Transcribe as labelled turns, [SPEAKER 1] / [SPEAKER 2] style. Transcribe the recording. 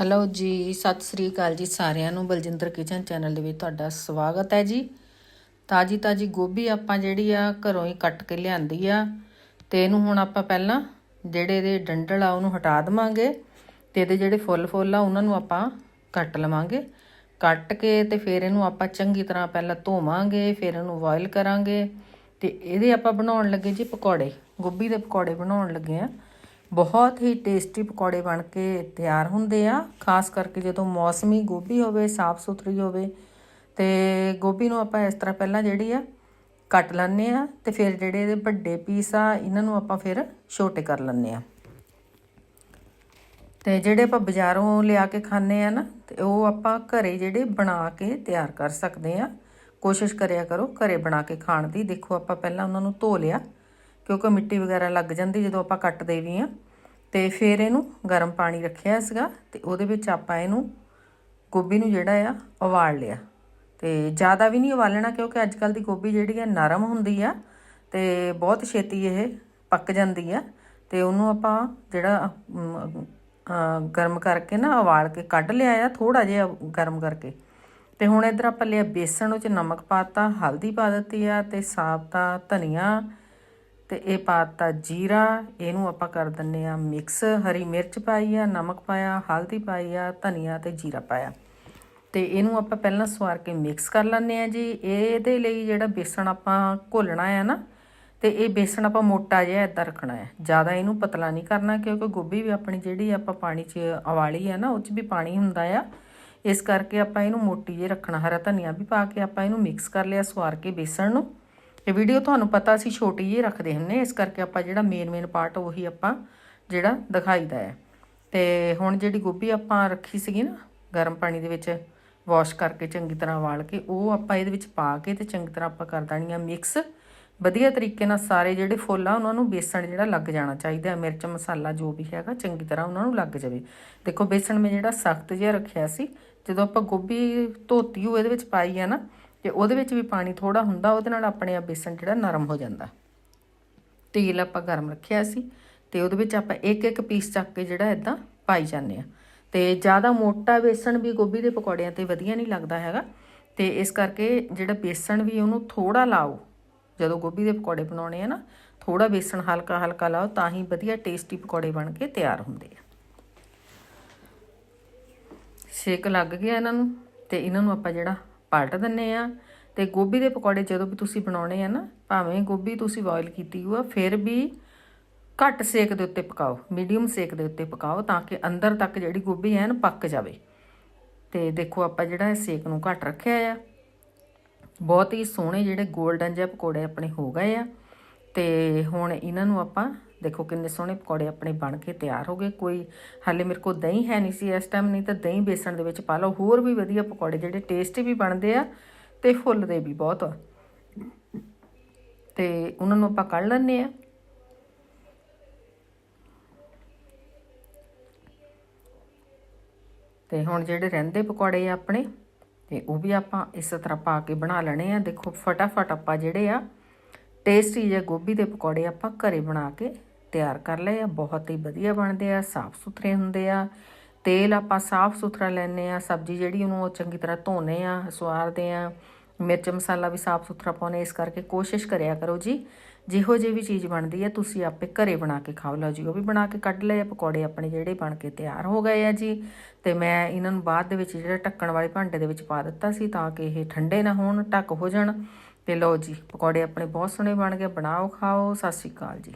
[SPEAKER 1] Hello ਜੀ, ਸਤਿ ਸ੍ਰੀ ਅਕਾਲ ਜੀ ਸਾਰਿਆਂ ਨੂੰ। ਬਲਜਿੰਦਰ ਕਿਚਨ ਚੈਨਲ ਦੇ ਵਿੱਚ ਤੁਹਾਡਾ ਸਵਾਗਤ ਹੈ ਜੀ। ਤਾਜੀ ਤਾਜੀ ਗੋਭੀ ਆਪਾਂ ਜਿਹੜੀ ਆ, ਘਰੋਂ ਹੀ ਕੱਟ ਕੇ ਲਿਆਂਦੀ ਆ। ਤੇ ਇਹਨੂੰ ਹੁਣ ਆਪਾਂ ਪਹਿਲਾਂ ਜਿਹੜੇ ਇਹਦੇ ਡੰਡਲ ਆ, ਉਹਨੂੰ ਹਟਾ ਦਵਾਂਗੇ। ਤੇ ਇਹਦੇ ਜਿਹੜੇ ਫੁੱਲ ਫੁੱਲ ਆ, ਉਹਨਾਂ ਨੂੰ ਆਪਾਂ ਕੱਟ ਲਵਾਂਗੇ। ਕੱਟ ਕੇ ਤੇ ਫਿਰ ਇਹਨੂੰ ਆਪਾਂ ਚੰਗੀ ਤਰ੍ਹਾਂ ਪਹਿਲਾਂ ਧੋਵਾਂਗੇ, ਫਿਰ ਇਹਨੂੰ ਬੋਇਲ ਕਰਾਂਗੇ। ਤੇ ਇਹਦੇ ਆਪਾਂ ਬਣਾਉਣ ਲੱਗੇ ਜੀ ਪਕੌੜੇ। ਗੋਭੀ ਦੇ ਪਕੌੜੇ ਬਣਾਉਣ ਲੱਗੇ ਆ। ਬਹੁਤ ਹੀ ਟੇਸਟੀ ਪਕੌੜੇ ਬਣ ਕੇ ਤਿਆਰ ਹੁੰਦੇ ਆ, ਖਾਸ ਕਰਕੇ ਜਦੋਂ ਮੌਸਮੀ ਗੋਭੀ ਹੋਵੇ, ਸਾਫ਼ ਸੁਥਰੀ ਹੋਵੇ, ਤੇ ਗੋਭੀ ਨੂੰ ਆਪਾਂ ਇਸ ਤਰ੍ਹਾਂ ਪਹਿਲਾਂ ਜਿਹੜੀ ਆ, ਕੱਟ ਲੈਂਦੇ ਆ ਤੇ ਫਿਰ ਜਿਹੜੇ ਇਹਦੇ ਵੱਡੇ ਪੀਸ ਆ, ਇਹਨਾਂ ਨੂੰ ਆਪਾਂ ਫਿਰ ਛੋਟੇ ਕਰ ਲੈਂਦੇ ਆ। ਤੇ ਜਿਹੜੇ ਆਪਾਂ ਬਾਜ਼ਾਰੋਂ ਲਿਆ ਕੇ ਖਾਂਦੇ ਆ ਨਾ, ਤੇ ਉਹ ਆਪਾਂ ਘਰੇ ਜਿਹੜੇ ਬਣਾ ਕੇ ਤਿਆਰ ਕਰ ਸਕਦੇ ਆ, ਕੋਸ਼ਿਸ਼ ਕਰਿਆ ਕਰੋ ਘਰੇ ਬਣਾ ਕੇ ਖਾਣ ਦੀ। ਦੇਖੋ ਆਪਾਂ ਪਹਿਲਾਂ ਉਹਨਾਂ ਨੂੰ ਧੋ ਲਿਆ ਕਿਉਂਕਿ ਮਿੱਟੀ ਵਗੈਰਾ ਲੱਗ ਜਾਂਦੀ ਜਦੋਂ ਆਪਾਂ ਕੱਟਦੇ ਵੀ ਆ। ਤੇ ਫਿਰ ਇਹਨੂੰ ਗਰਮ ਪਾਣੀ ਰੱਖਿਆ ਸੀਗਾ ਤੇ ਉਹਦੇ ਵਿੱਚ ਆਪਾਂ ਇਹਨੂੰ ਗੋਭੀ ਨੂੰ ਜਿਹੜਾ ਆ ਉਬਾਲ ਲਿਆ। ਤੇ ਜ਼ਿਆਦਾ ਵੀ ਨਹੀਂ ਉਬਾਲਣਾ ਕਿਉਂਕਿ ਅੱਜ ਕੱਲ ਦੀ ਗੋਭੀ ਜਿਹੜੀ ਆ ਨਰਮ ਹੁੰਦੀ ਆ ਤੇ ਬਹੁਤ ਛੇਤੀ ਇਹ ਪੱਕ ਜਾਂਦੀ ਆ ਤੇ ਉਹਨੂੰ ਆਪਾਂ ਜਿਹੜਾ ਗਰਮ ਕਰਕੇ ਨਾ ਉਬਾਲ ਕੇ ਕੱਢ ਲਿਆ ਆ ਥੋੜਾ ਜਿਹਾ ਗਰਮ ਕਰਕੇ। ਤੇ ਹੁਣ ਇਧਰ ਆਪਾਂ ਲਿਆ ਬੇਸਣ ਵਿੱਚ ਚ ਨਮਕ ਪਾਤਾ ਹਲਦੀ ਪਾ ਦਿੱਤੀ ਆ ਤੇ ਸਾਬਤਾ, ਧਨੀਆ ਤੇ ਇਹ ਪਾਤਾ ਜੀਰਾ, ਇਹਨੂੰ ਆਪਾਂ ਕਰ ਦਿੰਨੇ ਆ ਮਿਕਸ ਹਰੀ ਮਿਰਚ ਪਾਈ ਆ, ਨਮਕ ਪਾਇਆ, ਹਲਦੀ ਪਾਈ ਆ, ਧਨੀਆ ਤੇ ਜੀਰਾ ਪਾਇਆ। ਤੇ ਇਹਨੂੰ ਆਪਾਂ ਪਹਿਲਾਂ ਸਵਾਰ ਕੇ ਮਿਕਸ ਕਰ ਲੈਂਦੇ ਆ ਜੀ। ਇਹਦੇ ਲਈ ਜਿਹੜਾ ਬੇਸਣ ਆਪਾਂ ਘੋਲਣਾ ਆ ਨਾ, ਤੇ ਇਹ ਬੇਸਣ ਆਪਾਂ ਮੋਟਾ ਜਿਹਾ ਇਦਾਂ ਰੱਖਣਾ ਹੈ ਜ਼ਿਆਦਾ ਇਹਨੂੰ ਪਤਲਾ ਨਹੀਂ ਕਰਨਾ, ਕਿਉਂਕਿ ਗੋਭੀ ਵੀ ਆਪਣੀ ਜਿਹੜੀ ਆਪਾਂ ਪਾਣੀ 'ਚ ਉਵਾਲੀ ਆ ਨਾ, ਉਹ 'ਚ ਵੀ ਪਾਣੀ ਹੁੰਦਾ ਆ। ਇਸ ਕਰਕੇ ਆਪਾਂ ਇਹਨੂੰ ਮੋਟੀ ਜਿਹੀ ਰੱਖਣਾ, ਹਰਾ ਧਨੀਆ ਵੀ ਪਾ ਕੇ ਆਪਾਂ ਇਹਨੂੰ ਮਿਕਸ ਕਰ ਲਿਆ ਸਵਾਰ ਕੇ ਬੇਸਣ ਨੂੰ। ਇਹ ਵੀਡੀਓ ਤੁਹਾਨੂੰ ਪਤਾ ਅਸੀਂ ਛੋਟੀ ਜਿਹੀ ਰੱਖਦੇ ਹੁੰਨੇ ਇਸ ਕਰਕੇ ਆਪਾਂ ਜਿਹੜਾ ਮੇਨ ਮੇਨ ਪਾਰਟ ਉਹੀ ਆਪਾਂ ਜਿਹੜਾ ਦਿਖਾਈਦਾ ਹੈ। ਤੇ ਹੁਣ ਜਿਹੜੀ ਗੋਭੀ ਆਪਾਂ ਰੱਖੀ ਸੀਗੀ ਨਾ, ਗਰਮ ਪਾਣੀ ਦੇ ਵਿੱਚ ਵਾਸ਼ ਕਰਕੇ ਚੰਗੀ ਤਰ੍ਹਾਂ ਵਾਲ ਕੇ, ਉਹ ਆਪਾਂ ਇਹਦੇ ਵਿੱਚ ਪਾ ਕੇ ਤੇ ਚੰਗੀ ਤਰ੍ਹਾਂ ਆਪਾਂ ਕਰ ਦੇਣੀ ਆ ਮਿਕਸ ਵਧੀਆ ਤਰੀਕੇ ਨਾਲ ਸਾਰੇ ਜਿਹੜੇ ਫੁੱਲ ਆ, ਉਹਨਾਂ ਨੂੰ ਬੇਸਣ ਜਿਹੜਾ ਲੱਗ ਜਾਣਾ ਚਾਹੀਦਾ ਮਿਰਚ, ਮਸਾਲਾ ਜੋ ਵੀ ਹੈਗਾ, ਚੰਗੀ ਤਰ੍ਹਾਂ ਉਹਨਾਂ ਨੂੰ ਲੱਗ ਜਾਵੇ। ਦੇਖੋ, ਬੇਸਣ ਮੈਂ ਜਿਹੜਾ ਸਖਤ ਜਿਹਾ ਰੱਖਿਆ ਸੀ, ਜਦੋਂ ਆਪਾਂ ਗੋਭੀ ਧੋਤੀ ਉਹ ਇਹਦੇ ਵਿੱਚ ਪਾਈ ਆ ਨਾ ਤੇ ਉਹਦੇ ਵਿੱਚ ਵੀ ਪਾਣੀ ਥੋੜਾ ਹੁੰਦਾ, ਉਹਦੇ ਨਾਲ ਆਪਣੇ ਆ ਬੇਸਣ ਜਿਹੜਾ ਨਰਮ ਹੋ ਜਾਂਦਾ। ਤੇਲ ਆਪਾਂ ਗਰਮ ਰੱਖਿਆ ਸੀ ਤੇ ਉਹਦੇ ਵਿੱਚ ਆਪਾਂ ਇੱਕ ਇੱਕ ਪੀਸ ਚੱਕ ਕੇ ਜਿਹੜਾ ਇਦਾਂ ਪਾਈ ਜਾਂਦੇ ਆ ਤੇ ਜ਼ਿਆਦਾ ਮੋਟਾ ਬੇਸਣ ਵੀ ਗੋਭੀ ਦੇ ਪਕੌੜਿਆਂ ਤੇ ਵਧੀਆ ਨਹੀਂ ਲੱਗਦਾ ਹੈਗਾ। ਤੇ ਇਸ ਕਰਕੇ ਜਿਹੜਾ ਬੇਸਣ ਵੀ ਉਹਨੂੰ ਥੋੜਾ ਲਾਓ, ਜਦੋਂ ਗੋਭੀ ਦੇ ਪਕੌੜੇ ਬਣਾਉਣੇ ਆ ਨਾ ਥੋੜਾ ਬੇਸਣ ਹਲਕਾ ਹਲਕਾ ਲਾਓ ਤਾਂ ਹੀ ਵਧੀਆ ਟੇਸਟੀ ਪਕੌੜੇ ਬਣ ਕੇ ਤਿਆਰ ਹੁੰਦੇ ਆ। ਛੇਕ ਲੱਗ ਗਿਆ ਇਹਨਾਂ ਨੂੰ ਤੇ ਇਹਨਾਂ ਨੂੰ ਆਪਾਂ ਜਿਹੜਾ ਪਲਟ ਦਿੰਨੇ ਆ। ਤੇ ਗੋਭੀ ਦੇ ਪਕੌੜੇ ਜਦੋਂ ਵੀ ਤੁਸੀਂ ਬਣਾਉਣੇ ਆ ਨਾ, ਭਾਵੇਂ ਗੋਭੀ ਤੁਸੀਂ ਬੋਇਲ ਕੀਤੀ ਹੋਆ ਫਿਰ ਵੀ ਘੱਟ ਸੇਕ ਦੇ ਉੱਤੇ ਪਕਾਓ ਮੀਡੀਅਮ ਸੇਕ ਦੇ ਉੱਤੇ ਪਕਾਓ ਤਾਂ ਕਿ ਅੰਦਰ ਤੱਕ ਜਿਹੜੀ ਗੋਭੀ ਐਨ ਪੱਕ ਜਾਵੇ। ਤੇ ਦੇਖੋ ਆਪਾਂ ਜਿਹੜਾ ਇਹ ਸੇਕ ਨੂੰ ਘੱਟ ਰੱਖਿਆ ਆ। ਬਹੁਤ ਹੀ ਸੋਹਣੇ ਜਿਹੜੇ 골ਡਨ ਜਿਹੇ ਪਕੌੜੇ ਆਪਣੇ ਹੋ ਗਏ ਆ। ਤੇ ਹੁਣ ਇਹਨਾਂ ਨੂੰ ਆਪਾਂ ਦੇਖੋ ਕਿੰਨੇ ਸੋਹਣੇ ਪਕੌੜੇ ਆਪਣੇ ਬਣ ਕੇ ਤਿਆਰ ਹੋ ਗਏ। ਕੋਈ ਹਾਲੇ ਮੇਰੇ ਕੋਲ ਦਹੀਂ ਹੈ ਨਹੀਂ ਸੀ ਇਸ ਟਾਈਮ ਨਹੀਂ ਤਾਂ ਦਹੀਂ ਬੇਸਣ ਦੇ ਵਿੱਚ ਪਾ ਲਓ। ਹੋਰ ਵੀ ਵਧੀਆ ਪਕੌੜੇ ਜਿਹੜੇ ਟੇਸਟੀ ਵੀ ਬਣਦੇ ਆ ਤੇ ਫੁੱਲਦੇ ਵੀ ਬਹੁਤ ਆ। ਤੇ ਉਹਨਾਂ ਨੂੰ ਆਪਾਂ ਕੱਢ ਲੈਣੇ ਆ। ਤੇ ਹੁਣ ਜਿਹੜੇ ਰਹਿੰਦੇ ਪਕੌੜੇ ਆ ਆਪਣੇ, ਤੇ ਉਹ ਵੀ ਆਪਾਂ ਇਸ ਤਰ੍ਹਾਂ ਪਾ ਕੇ ਬਣਾ ਲੈਣੇ ਆ। ਦੇਖੋ ਫਟਾਫਟ ਆਪਾਂ ਜਿਹੜੇ ਆ ਟੇਸਟੀ ਜਿਹੇ ਗੋਭੀ ਦੇ ਪਕੌੜੇ ਆਪਾਂ ਘਰੇ ਬਣਾ ਕੇ ਤਿਆਰ ਕਰ ਲਏ ਆ, ਬਹੁਤ ਹੀ ਵਧੀਆ ਬਣਦੇ ਆ, ਸਾਫ਼ ਸੁਥਰੇ ਹੁੰਦੇ ਆ। ਤੇਲ ਆਪਾਂ ਸਾਫ਼ ਸੁਥਰਾ ਲੈਨੇ ਆ, ਸਬਜ਼ੀ ਜਿਹੜੀ ਉਹਨੂੰ ਚੰਗੀ ਤਰ੍ਹਾਂ ਧੋਨੇ ਆ, ਸਵਾਰਦੇ ਆ। ਮਿਰਚ ਮਸਾਲਾ ਵੀ ਸਾਫ਼ ਸੁਥਰਾ ਪਾਉਨੇ, ਇਸ ਕਰਕੇ ਕੋਸ਼ਿਸ਼ ਕਰਿਆ ਕਰੋ ਜੀ। ਜਿਹੋ ਜਿਹੀ ਵੀ ਚੀਜ਼ ਬਣਦੀ ਹੈ ਤੁਸੀਂ ਆਪੇ ਘਰੇ ਬਣਾ ਕੇ ਖਾਓ। ਲਓ ਜੀ, ਉਹ ਵੀ ਬਣਾ ਕੇ ਕੱਢ ਲਏ, ਪਕੌੜੇ ਆਪਣੇ ਜਿਹੜੇ ਬਣ ਕੇ ਤਿਆਰ ਹੋ ਗਏ ਆ ਜੀ। ਤੇ ਮੈਂ ਇਹਨਾਂ ਨੂੰ ਬਾਅਦ ਦੇ ਵਿੱਚ ਜਿਹੜਾ ਢੱਕਣ ਵਾਲੇ ਭਾਂਡੇ ਦੇ ਵਿੱਚ ਪਾ ਦਿੱਤਾ ਸੀ, ਤਾਂ ਕਿ ਇਹ ਠੰਡੇ ਨਾ ਹੋਣ, ਢੱਕ ਹੋ ਜਾਣ। ਤੇ ਲਓ ਜੀ, ਪਕੌੜੇ ਆਪਣੇ ਬਹੁਤ ਸੋਹਣੇ ਬਣ ਗਏ, ਬਣਾਓ, ਖਾਓ, ਸਤਿ ਸ਼੍ਰੀ ਅਕਾਲ ਜੀ।